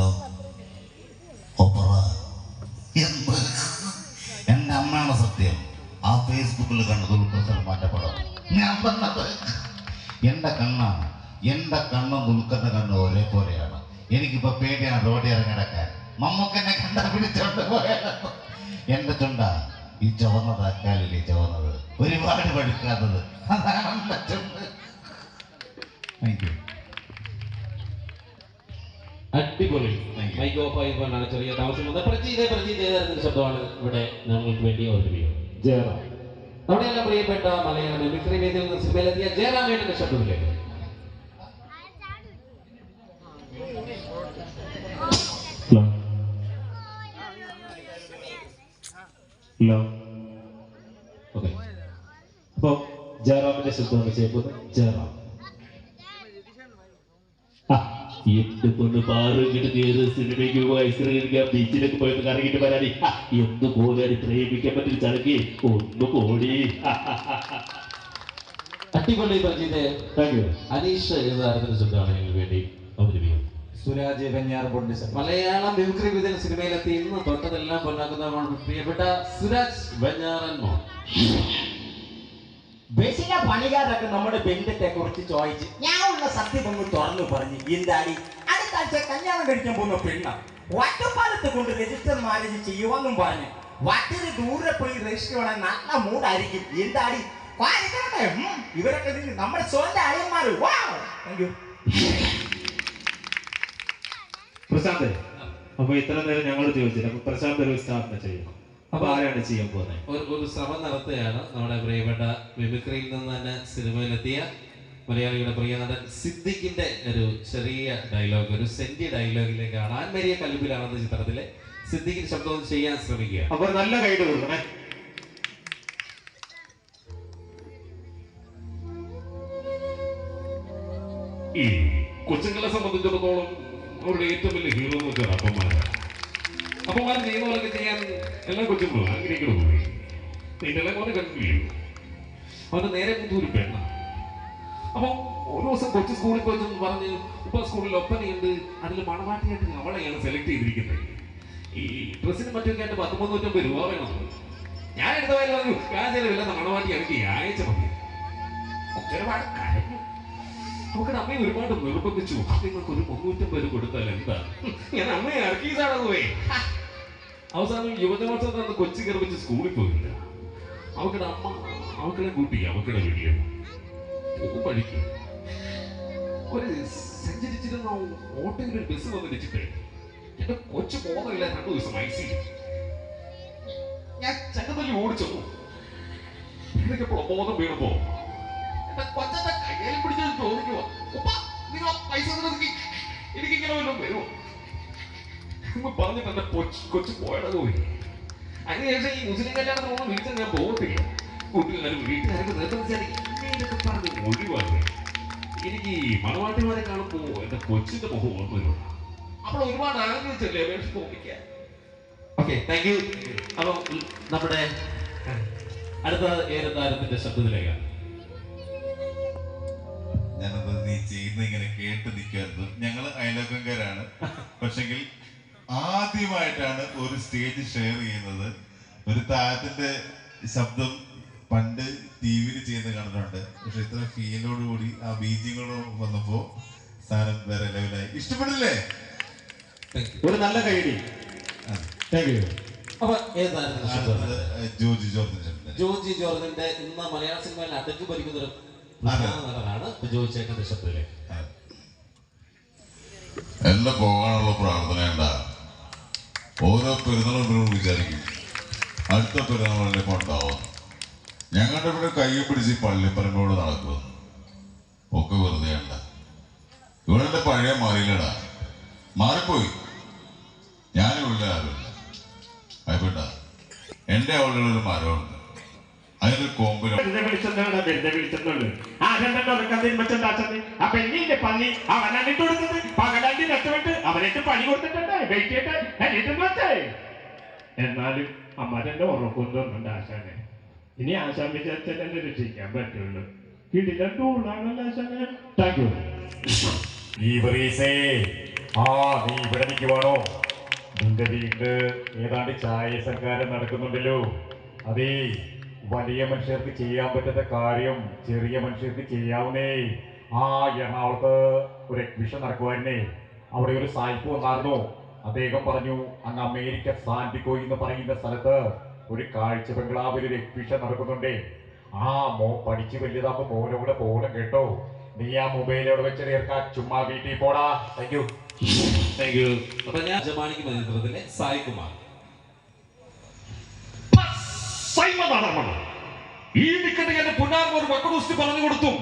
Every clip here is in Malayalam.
ഹലോ ഒപ്പറ എന്ത് എന്റെ അമ്മയാണ് സത്യം? ആ ഫേസ്ബുക്കിൽ കണ്ട ദുൽഖർ സൽമാന്റെ പടം. ഞാൻ പറഞ്ഞത് എന്റെ കണ്ണാണ്. എന്റെ കണ്ണും ദുൽഖറിന്റെ കണ്ണും ഒരേപോലെയാണ്. എനിക്കിപ്പോ പേടിയാണ് റോഡിൽ ഇറങ്ങി നടക്കാൻ. മമ്മൂക്കെന്നെ കണ്ടാ പിടിച്ചോണ്ട് പോയാലോ? എന്റെ ചുണ്ട ഈ ചുവന്നതാക്കാലില്ലേ ചുവന്നത് ഒരുപാട് പഠിക്കാത്തത്. അതാണ് ചുണ്ട്. താങ്ക് യു മൈക്ക് ഓഫ് ആയതുകൊണ്ടാണ് ചെറിയ താമസം വന്നത്. പ്രജീത പ്രജീത ഏതായിരുന്ന ശബ്ദമാണ് ഇവിടെ ഞങ്ങൾക്ക് വേണ്ടി അവതരിപ്പിക്കുന്നത് ജയറാം. നമ്മുടെയെല്ലാം പ്രിയപ്പെട്ട മലയാള മിമിക്രി വേദിയിൽ നിന്ന് സിനിമയിലെത്തിയ ജയറാമേട്ടന്റെ ശബ്ദത്തിലേക്ക്. ഹലോ. ഓക്കെ. അപ്പോൾ ജയറാമിന്റെ ശബ്ദമാണ് ചെയ്യുമ്പോൾ ജയറാം ആ, എന്റെ പൊന്ന് പാറ് സിനിമയ്ക്ക് പോയി ബീച്ചിലേക്ക് പോയിട്ട് കറങ്ങിട്ട് വരാനി എന്ത് പോകാൻ പ്രേമിക്കാൻ പറ്റും ചടക്കി ഒന്ന് പോടി. അടിപൊളി പ്രജീത താങ്ക് അനീഷ് ഏതായിരുന്ന ശബ്ദമാണ് ഞങ്ങൾക്ക് വേണ്ടി അവതരിപ്പിക്കുന്നത്. സുരാജ് വെഞ്ഞാറപ്പൊണ്ട് മലയാളം മിമിക്രി വിദ്യ സിനിമയിലെത്തി. ഇന്ന് തൊട്ടതെല്ലാം പൊന്നാക്കുന്ന നമ്മുടെ പ്രിയപ്പെട്ട സുരാജ് വെഞ്ഞാറൻ മോൻ ബസിലെ പണിക്കാരൊക്കെ നമ്മുടെ ബന്ധത്തെ കുറിച്ച് ചോദിച്ച് ഞാൻ ഉള്ള സത്യം ഒന്ന് തുറന്നു പറഞ്ഞു എന്താടി? അടുത്ത ആഴ്ച കല്യാണം കഴിക്കാൻ പോകുന്ന പെണ്ണ വട്ടപ്പാലത്ത് കൊണ്ട് രജിസ്റ്റർ മാരേജ് ചെയ്യുവാന്നും പറഞ്ഞു വട്ടിന് ദൂരെ പോയി രജിസ്റ്റർ വേണേൽ നല്ല മൂടായിരിക്കും എന്താടി? ഇവരൊക്കെ നമ്മുടെ സ്വന്തം അളിയന്മാര് യു പ്രശാന്ത് അപ്പൊ ഇത്ര നേരം ഞങ്ങൾ ചോദിച്ചില്ല അപ്പൊ പ്രശാന്ത് ഒരു സ്ഥാപനം ചെയ്യും. അപ്പൊ ആരാണ് ചെയ്യാൻ പോകുന്നത് ഒരു ഒരു ശ്രമം നടത്തുകയാണ് നമ്മുടെ പ്രിയപ്പെട്ട മിമിക്രിയിൽ നിന്ന് തന്നെ സിനിമയിലെത്തിയ മലയാളിയുടെ പ്രിയ നടൻ സിദ്ദിഖിന്റെ ഒരു ചെറിയ ഡയലോഗ് ഒരു സെന്റി ഡയലോഗിലേക്കാണ് ആൻമരിയ കല്ലുപിലാണെന്ന ചിത്രത്തിലെ സിദ്ദിഖിന്റെ ശബ്ദം ചെയ്യാൻ ശ്രമിക്കുക. അപ്പൊ നല്ല ഗൈഡ് കൊടുക്കണേ. ഈ കൊച്ചുങ്ങളെ സംബന്ധിച്ചിടത്തോളം അവരുടെ ഏറ്റവും വലിയ ഹീറോ എന്ന് വെച്ചാൽ അപ്പന്മാരാണ് അപ്പന്മാർ നിയമങ്ങളൊക്കെ ചെയ്യാൻ എല്ലാ കൊച്ചുമ്പോൾ ആഗ്രഹിക്കണം പോയി നിന്റെ ഇളയ മോനെ കണ്ടില്ലേ അവന്റെ നേരെ ഒരു പെണ്ണ. അപ്പൊ ഒരു ദിവസം കൊച്ചു സ്കൂളിൽ പോയി പറഞ്ഞ് ഉപ്പ സ്കൂളിൽ ഒപ്പനയുണ്ട്. അതിൽ മണവാട്ടിയായിട്ട് അവളെയാണ് സെലക്ട് ചെയ്തിരിക്കുന്നത്. ഈ ഡ്രസ്സിന് മറ്റൊക്കെ ആയിട്ട് പത്ത് മുന്നൂറ്റമ്പത് രൂപ വേണം. ഞാൻ എടുത്ത പേര് പറഞ്ഞു ചിലവില്ലാത്ത മണവാട്ടി എനിക്ക് അയച്ച മതി. ഒരുപാട് കരഞ്ഞു. അമ്മയെ ഒരുപാട് നിർബന്ധിച്ചു നിങ്ങൾക്ക് ഒരു മുന്നൂറ്റമ്പത് കൊടുത്താൽ എന്താ? ഞാൻ അമ്മയെ ഇറക്കിയതാണ് പോയി അവസാനം യുവജനോത്സവം നടന്ന് കൊച്ചി ഗർഭിച്ച് സ്കൂളിൽ പോയില്ല. അവക്കടെ അമ്മ അവക്കടെ കൂട്ടി അവക്കടെ വീട്ടിൽ പോകും ഒരു സഞ്ചരിച്ചിരുന്ന ഓട്ടോയിൽ ഒരു ബസ് വന്ന് വെച്ചിട്ട് എന്റെ കൊച്ചു പോകുന്നില്ല രണ്ടു ദിവസം ഐസി ഞാൻ ചങ്ങതല്ലി ഓടിച്ചു ഇതൊക്കെ ബോധം വീണപ്പോ എന്റെ കൊച്ചന്റെ കയ്യിൽ പിടിച്ചു ചോദിക്കുവാ ഉപ്പ നിങ്ങൾ പൈസ എനിക്ക് വല്ലതും വരുമോ? എന്ന് പറഞ്ഞു എന്റെ കൊച്ചു കൊച്ചു പോയത് പോയി അതിനുശേഷം ഈ മുസ്ലിം കല്യാണം പോകുന്ന വീട്ടിൽ ഞാൻ പോകത്തില്ല. കുട്ടികളും വീട്ടുകാർക്ക് നേരത്തെ ഇങ്ങനെയൊക്കെ പറഞ്ഞ് ഒഴിവാക്കി എനിക്ക് ഈ മണവാട്ടിമാരെ കാണുമ്പോ എന്റെ കൊച്ചിന്റെ മുഖം ഓർമ്മ വരും അപ്പോൾ ഒരുപാട് ആഗ്രഹിച്ചല്ലേ അപേക്ഷ തോന്നിക്കാൻ ഓക്കെ താങ്ക് യു അപ്പൊ നമ്മുടെ അടുത്ത ഏത് താരത്തിന്റെ ശബ്ദത്തിലേക്കാണ് ഞാനത് നീ ചെയ്യുന്ന ഇങ്ങനെ കേട്ട് നിൽക്കുന്നത് ഞങ്ങൾ അയലോക്കംകാരാണ് പക്ഷെങ്കിൽ ആദ്യമായിട്ടാണ് ഒരു സ്റ്റേജ് ഷെയർ ചെയ്യുന്നത്. ഒരു താരത്തിന്റെ ശബ്ദം പണ്ട് ടി വിയിൽ ചെയ്യുന്ന കണ്ടിട്ടുണ്ട്. പക്ഷെ ഇത്ര ഫീലോട് കൂടി ആ ബീജിങ്ങളോട് വന്നപ്പോ സാധനം വേറെ ലെവലായി. ഇഷ്ടപ്പെട്ടില്ലേ താങ്ക് ഒരു നല്ല താരത്തിന്റെ ജോജി ജോർജിന്റെ. ജോർജി ജോർജിന്റെ ഇന്ന് മലയാള സിനിമയിൽ അടക്കി ഭരിക്കുന്ന ഒരു നടനാണ് ജോജി ചേട്ടന്റെ ശബ്ദത്തിലേക്ക് എല്ലാം പോകാനുള്ള പ്രാർത്ഥനയുണ്ട. ഓരോ പെരുന്നാളും വിചാരിക്കും. അടുത്ത പെരുന്നാളിലേക്ക് ഉണ്ടാവും ഞങ്ങളുടെ ഇവിടെ കൈ പിടിച്ച് പള്ളിപ്പറമ്പോട് നടക്കുന്നു ഒക്കെ വെറുതെ ഉണ്ട് ഇവിടെ പഴയ മാറിയില്ലടാ. മാറിപ്പോയി. ഞാനിവിടെ ആരുമില്ല അയപ്പെട്ട എന്റെ അവളുടെ ഒരു മരമുണ്ട്. അതിന്റെ കൊമ്പിന് നഷ്ടപ്പെട്ട് അവനായിട്ട് പണി കൊടുത്തിട്ടുണ്ട്. വെയിറ്റ് ചെയ്തിട്ട് എന്നിട്ടും വെച്ചേ. എന്നാലും അമ്മാരെന്നെ ഉറക്കൊന്നും ആശാനെ. ഇനി ആശാൻ വിചാരിച്ചാൽ എന്നെ രക്ഷിക്കാൻ പറ്റുള്ളൂ. കിടിലൻ ടൂളാണല്ലോ ആശാനെ. താങ്ക് ഈ പറീസേ ആ നീ ഇവിടെ നിൽക്കുവാണോ? നിന്റെ വീട്ടിൽ ഏതാണ്ട് ചായ സൽക്കാരം നടക്കുന്നുണ്ടല്ലോ. അതേ വലിയ മനുഷ്യർക്ക് ചെയ്യാൻ പറ്റാത്ത കാര്യം ചെറിയ മനുഷ്യർക്ക് ചെയ്യാവുന്നേ. ആ എറണാകുളത്ത് ഒരു എക്സിബിഷൻ നടക്കുവായിരുന്നേ. അവിടെ ഒരു സായിപ്പ് വന്നായിരുന്നു അദ്ദേഹം പറഞ്ഞു അങ്ങ് അമേരിക്ക സാന്റിഗോ എന്ന് പറയുന്ന സ്ഥലത്ത് ഒരു കാഴ്ച ബംഗ്ലാവിൽ ഒരു എക്സിബിഷൻ നടക്കുന്നുണ്ടേ. ആ മോ പഠിച്ചു വലുതാകുമ്പോ മോനെ കൂടെ പോകണം കേട്ടോ. നീ ആ മൊബൈൽ അവിടെ വെച്ച് ചേർക്കാ ചുമ്മാ വീട്ടിൽ പോടാ. താങ്ക് യു താങ്ക് യു അപ്പൊ ഞാൻ ജമാനിക്ക് നേതൃത്വത്തിലെ സായികുമാർ ഈ നിൽക്കുന്ന എന്റെ പറഞ്ഞു കൊടുത്തും.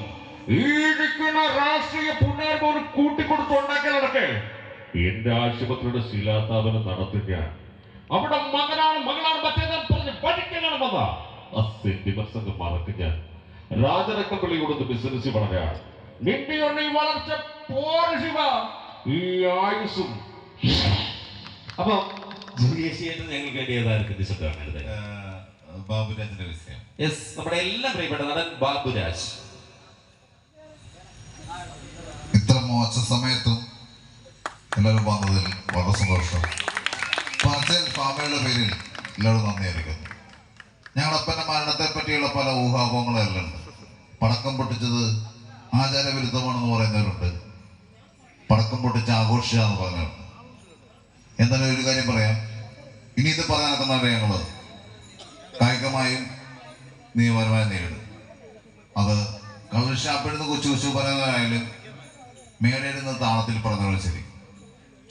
ഈ നിൽക്കുന്ന രാഷ്ട്രീയ പുന്നാർമ കൂട്ടിക്കൊടുത്തു കൂട്ടിക്കൊടുത്ത് ഉണ്ടാക്കലടക്കെ എന്റെ ആശുപത്രിയുടെ ശിലാസ്ഥാപനം നടത്തുകയാണ്. അവിടെ മകനാണ് മകളാണ് മറ്റേതാണ് പറഞ്ഞ് പഠിക്കലാണ് വന്ന ആ സെന്റിമെന്റ്സ് അങ്ങ് മറക്കും ഞാൻ രാജരക്തപ്പള്ളി കൊടുത്ത് ബിസിനസ് വളരെയാണ് നിന്റെ ഈ വളർച്ച പോര ശിവ. ഈ ആയുസും അപ്പൊ ഞങ്ങൾക്ക് വേണ്ടി ബാബുരാജിന്റെ വിഷയം. യെസ് നമ്മുടെ എല്ലാം പ്രിയപ്പെട്ട നടൻ ബാബുരാജ്. ഇത്ര മോശ സമയത്തും എല്ലാവരും വന്നതിൽ വളരെ സന്തോഷം. പറച്ചൽ ഫാമയുടെ പേരിൽ എല്ലാവരും നന്ദി അറിയിക്കുന്നു. ഞങ്ങളുടെ അപ്പന്റെ മരണത്തെ പറ്റിയുള്ള പല ഊഹാപോഹങ്ങളെല്ലാം ഉണ്ട്. പടക്കം പൊട്ടിച്ചത് ആചാരവിരുദ്ധമാണെന്ന് പറയുന്നവരുണ്ട്. പടക്കം പൊട്ടിച്ച് ആഘോഷിക്കുക എന്ന് പറഞ്ഞവരുണ്ട്. എന്തായാലും ഒരു കാര്യം പറയാം. ഇനി ഇത് പറയാൻ നടക്കുന്നവരെ ഞങ്ങൾ കായികമായും നിയമപരമായും നേരിടും. അത് കള്ളുഷാപ്പിടുന്ന കൊച്ചു കൊച്ചു പറയുന്നവരായാലും മേടയിൽ നിന്ന് താളത്തിൽ പറഞ്ഞവരും ശരി.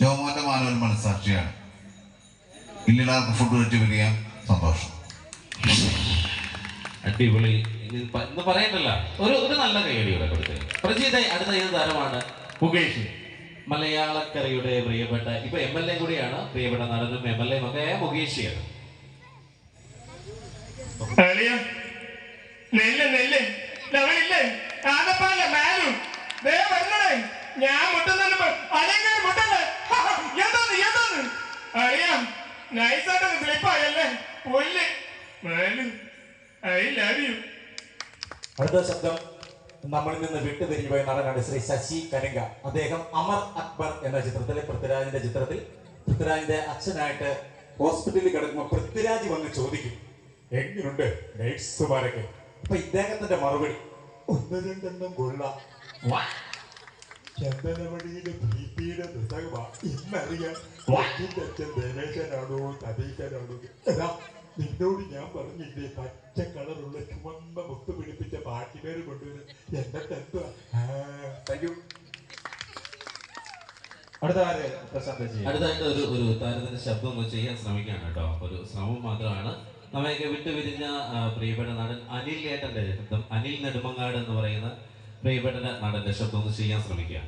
ജോമോന്റെ മാനവൻ മനസ്സാക്ഷിയാണ്. ഇല്ലാർക്ക് ഫുഡ് കഴിച്ച് വരിക സന്തോഷം. അടിപൊളി. ഇന്ന് പറയണ്ടല്ല. ഒരു ഒരു നല്ല കൈയടിയുടെ കൊടുത്തത് പ്രജീത അടുത്ത ഏത് താരമാണ്? മുകേഷ്. മലയാളക്കരയുടെ പ്രിയപ്പെട്ട ഇപ്പൊ എം എൽ എ കൂടിയാണ്. പ്രിയപ്പെട്ട നടനും എം എൽ എ ഒക്കെ മുകേഷിയാണ്. അളിയ നെല്ല് നെല്ല്. ലവണില്ലേ ആനപ്പാല മാലു ദേ വരണേ. ഞാൻ മുട്ടുന്നു അല്ലെങ്കിൽ മുട്ടല്ലേ എന്താന്ന് എന്താണ്? അറിയാം. നൈസായിട്ട് സ്ലിപ്പായല്ലേ പൊല്ല് മാലു. ഐ ലവ് യു അടുത്ത ശബ്ദം നമ്മളിൽ നിന്ന് വിട്ടുപിരിഞ്ഞു പോയ നടനാണ് ശ്രീ ശശി കനിക അദ്ദേഹം അമർ അക്ബർ എന്ന ചിത്രത്തിലെ പൃഥ്വിരാജിന്റെ ചിത്രത്തിൽ പൃഥ്വിരാജിന്റെ അച്ഛനായിട്ട് ഹോസ്പിറ്റലിൽ കിടക്കുമ്പോൾ പൃഥ്വിരാജ് വന്ന് ചോദിക്കും എങ്ങനെയുണ്ട് നഴ്സുമാരൊക്കെ അപ്പൊ ഇദ്ദേഹത്തിന്റെ മറുപടി ഒന്നും രണ്ടെന്നും കൊള്ളാം. നിന്നോട് ഞാൻ പറഞ്ഞില്ലേ പച്ച കളറുള്ള ചുമന്ന മുത്ത് പിടിപ്പിച്ച ബാക്കിപേര് കൊണ്ടുവരും എന്നിട്ട് എന്തുവാ അടുത്തായിട്ട് ഒരു ഒരു താരത്തിന്റെ ശബ്ദം ചെയ്യാൻ ശ്രമിക്കുകയാണ് കേട്ടോ. ഒരു ശ്രമം മാത്രമാണ്. നമ്മയൊക്കെ വിട്ടുപിരിഞ്ഞ പ്രിയപ്പെട്ട നടൻ അനിൽ ഏട്ടന്റെ ശബ്ദം. അനിൽ നെടുമങ്ങാട് എന്ന് പറയുന്ന പ്രിയപ്പെട്ട നടന്റെ ശബ്ദം ഒന്ന് ചെയ്യാൻ ശ്രമിക്കുക.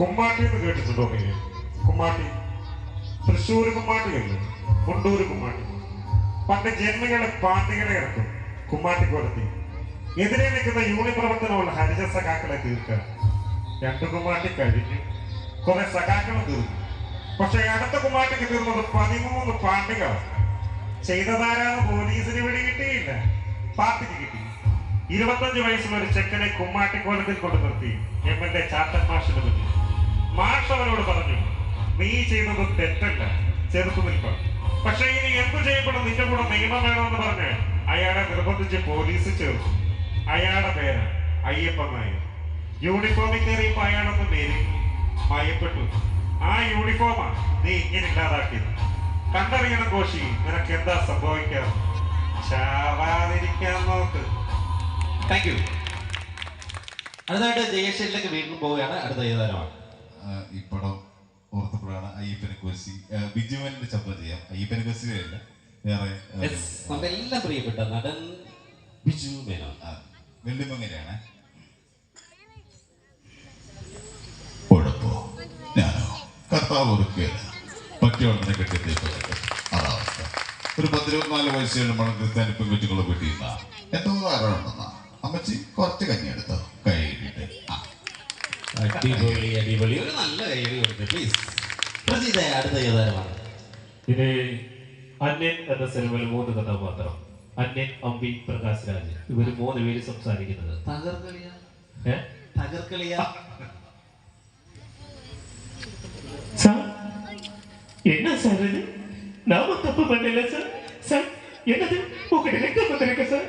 കുമ്മാട്ടി എന്ന് കേട്ടിട്ടുണ്ടോ പിന്നെ കുമ്മാട്ടി. തൃശ്ശൂർ കുമ്മാട്ടിയല്ലേ? കൊണ്ടൂർ കുമ്മാട്ടി. പണ്ട് ജന്മികളെ പാണ്ടികളെ ഇറക്കും. കുമ്മാട്ടിക്കോലത്തി. എതിരെ നിൽക്കുന്ന യൂണി പ്രവർത്തനമുള്ള ഹരിജ സഖാക്കളെ തീർക്കാൻ രണ്ട് കുമ്മാട്ടി കഴിഞ്ഞു കുറെ സഖാക്കളും തീർന്നു. പക്ഷെ അടുത്ത കുമ്മാട്ടിക്ക് തീർന്നത് പതിമൂന്ന് പാർട്ടികളാണ്. ചെയ്തതാരാന്ന് പോലീസിന് പിടി കിട്ടിയില്ല. പാർട്ടിക്ക് കിട്ടി. ഇരുപത്തഞ്ച് വയസ്സുള്ള ഒരു ചെക്കനെ കുമ്മാട്ടിക്കോലത്തിൽ കൊണ്ട് നിർത്തി. എം എൽ എ ചാത്തൻ മാഷിന് മുന്നിൽ മാഷ് അവനോട് പറഞ്ഞു നീ ചെയ്തത് തെറ്റല്ല ചെറുത്തു നിൽക്കണം പക്ഷെ ഇനി എന്തു ചെയ്യപ്പെടും? നിന്റെ കൂടെ നിയമം വേണമെന്ന് പറഞ്ഞ് അയാളെ നിർബന്ധിച്ച് പോലീസ് ചേർത്തു. അയാളുടെ പേര് അയ്യപ്പൻ നായർ. യൂണിഫോമിൽ കയറിയപ്പോ അയാളൊന്ന് പേര് മയപ്പെട്ടു. ആ യൂണിഫോമാ നീ ഇങ്ങനെ ഇല്ലാതാക്കിയത്. കണ്ടറിയണം കോശി നിനക്ക് എന്താ സംഭവിക്കാം ചാവാതിരിക്കാൻ നോക്ക്. താങ്ക് യു അടുത്തായിട്ട് ജയശീലിലേക്ക് വീണ്ടും പോവുകയാണ് അടുത്ത ഏതാരമാണ്? ആഹ് ഈ പടം ഓർത്തപ്പോഴാണ് അയ്യപ്പനെ കോശി ബിജുവിന്റെ ശബ്ദം ചെയ്യാം. അയ്യപ്പനെ Yes, നമ്മുടെ എല്ലാം പ്രിയപ്പെട്ട നടൻ ബിജു മേനോൻ. വെള്ളിമങ്ങനെയാണ് ഉഴപ്പോ ഞാനോ കർത്താവ് ഒരുക്കുകയല്ല പറ്റിയോടനെ കെട്ടിത്തേക്ക് അതാ അവസ്ഥ. ഒരു പത്തിരുപത്തിനാല് വയസ്സുകളിൽ മണം ക്രിസ്ത്യാനി പെൺകുട്ടികളെ വീട്ടിൽ നിന്നാ എന്തോ കാരണമുണ്ടെന്നാ. അമ്മച്ചി കുറച്ച് കഞ്ഞി എടുത്തോ? കൈ ഇട്ടിട്ട് അടിപൊളി അടിപൊളി. ഒരു നല്ല കൈയടി കൊടുത്ത് പ്ലീസ് അടുത്ത ഏതാരമാണ് ഇത് അന്യൻ എന്ന സിനിമയിൽ മൂന്ന് കഥാപാത്രം അന്യൻ അമ്പി പ്രകാശ് രാജ് ഇവര് മൂന്ന് പേര് സംസാരിക്കുന്നത് തകർക്കളിയ ഏ? തകർക്കളിയ சார் என்ன சார் இது நாம தப்பு பண்ணல சார் சார் என்னது உங்க டிரெக்டர் வந்திருக்க சார்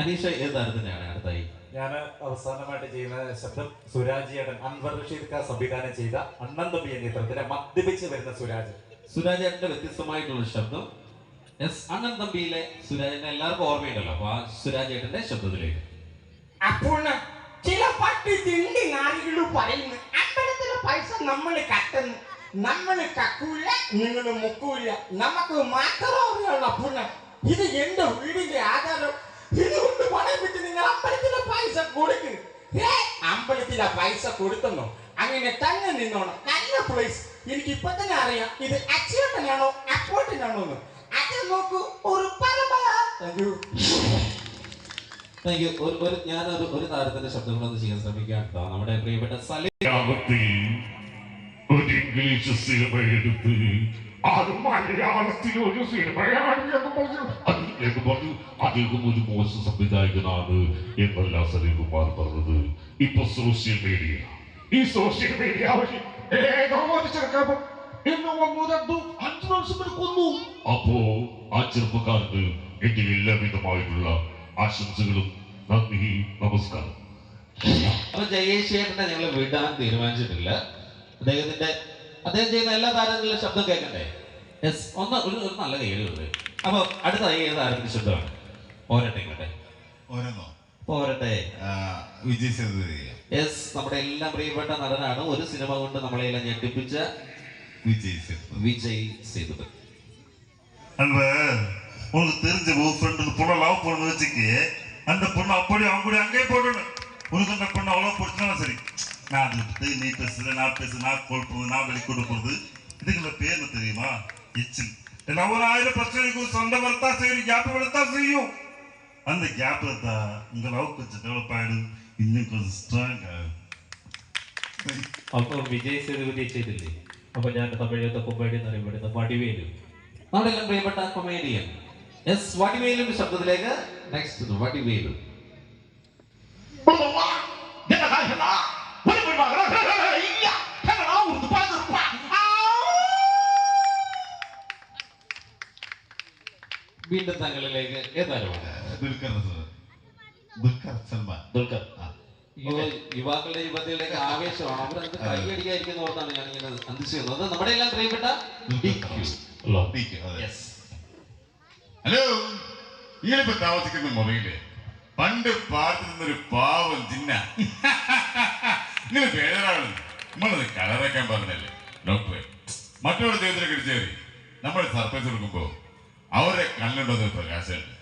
അനീഷ ഏതാരത്തിനാണ് അടുത്തായി ഞാൻ അവസാനമായിട്ട് ചെയ്യുന്ന ശബ്ദം സുരാജിയേട്ടൻ അൻവർ റഷീദ് ഖാൻ സംവിധാനം ചെയ്ത അണ്ണൻ തമ്പി എന്ന ചിത്രത്തിലെ മദ്യപിച്ച് വരുന്ന സുരാജ്. സുരാജേട്ടന്റെ വ്യത്യസ്തമായിട്ടുള്ള ശബ്ദം. എസ് അണ്ണൻ തമ്പിയിലെ സുരാജിനെ എല്ലാവർക്കും ഓർമ്മയുണ്ടല്ലോ. അപ്പൊ ആ സുരാജ് സുരാജേട്ടന്റെ ശബ്ദത്തിലേക്ക്. അപ്പോൾ ചില പട്ടി തിണ്ടി നാരികൾ പറയുന്നു. അമ്പലത്തിലെ പൈസ നമ്മൾ കട്ടുന്നു. നമ്മൾ കക്കൂല നിങ്ങൾ മുക്കൂല. നമുക്ക് മാത്രം ഉള്ള പുണ്യം ഇത് എന്റെ വീടിന്റെ ആധാരം. ഇതുകൊണ്ട് പണം വിട്ട് നിങ്ങൾ അമ്പലത്തിലെ പൈസ കൊടുക്ക്. ഏ അമ്പലത്തിലെ പൈസ കൊടുത്തെന്നോ? അങ്ങനെ തന്നെ നിന്നോണം. നല്ല പ്ലേസ് എനിക്ക് ഇപ്പൊ തന്നെ അറിയാം. ഇത് അച്ചേട്ടനാണോ അപ്പോട്ടിനാണോ എന്ന്. അത് നോക്കൂ ഒരു പരമ യു ഒരു ഒരു ഞാനൊരു ഒരു താരത്തിന്റെ ശബ്ദം കൂടെ ചെയ്യാൻ ശ്രമിക്കാം നമ്മുടെ പ്രിയപ്പെട്ട സലീം. ഒരു ഇംഗ്ലീഷ് സിനിമ എടുത്ത് അത് മലയാളത്തിൽ ഒരു സിനിമയാണ് എന്ന് പറഞ്ഞു. അതിലേക്ക് പറഞ്ഞു അദ്ദേഹം ഒരു മോശം സംവിധായകനാണ് എന്നല്ല സലീംകുമാർ പറഞ്ഞത്. ഇപ്പൊ സോഷ്യൽ മീഡിയ ഈ സോഷ്യൽ മീഡിയ വഴി ഏതോ ഒരു ചെറുപ്പം എന്നെ വന്നു രണ്ടു അഞ്ചു വർഷം വരെ കൊന്നു. അപ്പോ ആ ചെറുപ്പക്കാർക്ക് എന്റെ എല്ലാവിധമായിട്ടുള്ള ആശംസകളും നന്ദി നമസ്കാരം. അപ്പൊ ജയേഷ് ചേട്ടനെ ഞങ്ങൾ വിടാൻ തീരുമാനിച്ചിട്ടില്ല. അദ്ദേഹത്തിന്റെ അദ്ദേഹം ചെയ്യുന്ന എല്ലാ താരങ്ങളിലും ശബ്ദം കേൾക്കണ്ടേ യെസ് ഒന്ന് ഒരു ഒരു നല്ല കൈകളുണ്ട് അപ്പൊ അടുത്തായി ഏത് താരത്തിന്റെ ശബ്ദമാണ് പോരട്ടെ ഇങ്ങോട്ടെ ഓരോന്നോ പോരട്ടെ ആ, വിജയ് സേതുപതി യെസ് നമ്മുടെ എല്ലാം പ്രിയപ്പെട്ട നടനാണ് ഒരു സിനിമ കൊണ്ട് നമ്മളെല്ലാം ഞെട്ടിപ്പിച്ച വിജയ് സേതുപതി വിജയ് സേതുപതി அன்ப உனக்கு தெரிஞ்ச ஒரு ஃப்ரெண்டு பொண்ணை லவ் பண்ணு வச்சுக்கு அந்த பொண்ணு அப்படி அவங்க கூட அங்கேயே போடணும் உனக்கு அந்த பொண்ணு அவ்வளோ பிடிச்சினா சரி நான் அது விட்டு நீ பேசுற நான் பேசு நான் கோல் போகுது நான் வெளிக்கொண்டு போகுது இதுக்குள்ள பேர் என்ன தெரியுமா எச்சில் ஏன்னா ஒரு ஆயிரம் பிரச்சனைக்கு சொந்த வரத்தா செய்யும் கேப் வரத்தா செய்யும் அந்த கேப்ல தான் உங்க லவ் கொஞ்சம் டெவலப் ஆயிடும் இன்னும் கொஞ்சம் ஸ்ட்ராங் ஆகும் അപ്പൊ വിജയ് സേതുപതി ചെയ്തില്ലേ അപ്പൊ ഞാൻ തമിഴത്തെ കൊമ്പേടി എന്നറിയപ്പെടുന്ന വടിവേലു നമ്മുടെ എല്ലാം പ്രിയപ്പെട്ട കൊമേഡിയൻ എസ് വടിവേലുവിന്റെ ശബ്ദത്തിലേക്ക് നെക്സ്റ്റ് വടിവേലു என்னடா, என்னடா? 膀了，看看看，哎呀，看个老虎子梆子，啪！വീണ്ടും തങ്ങളിലേക്ക് ഏതായാലും യുവാക്കളുടെ യുവതികളുടെ ആവേശമാണ്. അവർ അത്. കൈയടിക്കായിരിക്കുന്ന ഓർത്താണ് ഞാൻ ഇങ്ങനെ അന്തിച്ചത് നമ്മുടെ എല്ലാം പ്രിയപ്പെട്ട ഹലോ. ഇങ്ങനെ താമസിക്കുന്ന മുറിയിൽ പണ്ട് പാർട്ടി നിന്നൊരു പാവം ചിന്ന നിങ്ങൾ പേരാണ് നമ്മളത് കളറേക്കാൻ പറഞ്ഞല്ലേ? ഡോക്ടറെ മറ്റുള്ള ജീവിതത്തിലേക്ക് ഇടിച്ചേറി നമ്മൾ സർപ്രൈസ് കൊടുക്കുമ്പോൾ അവരെ കണ്ണിലുണ്ടോ പ്രകാശമുണ്ട്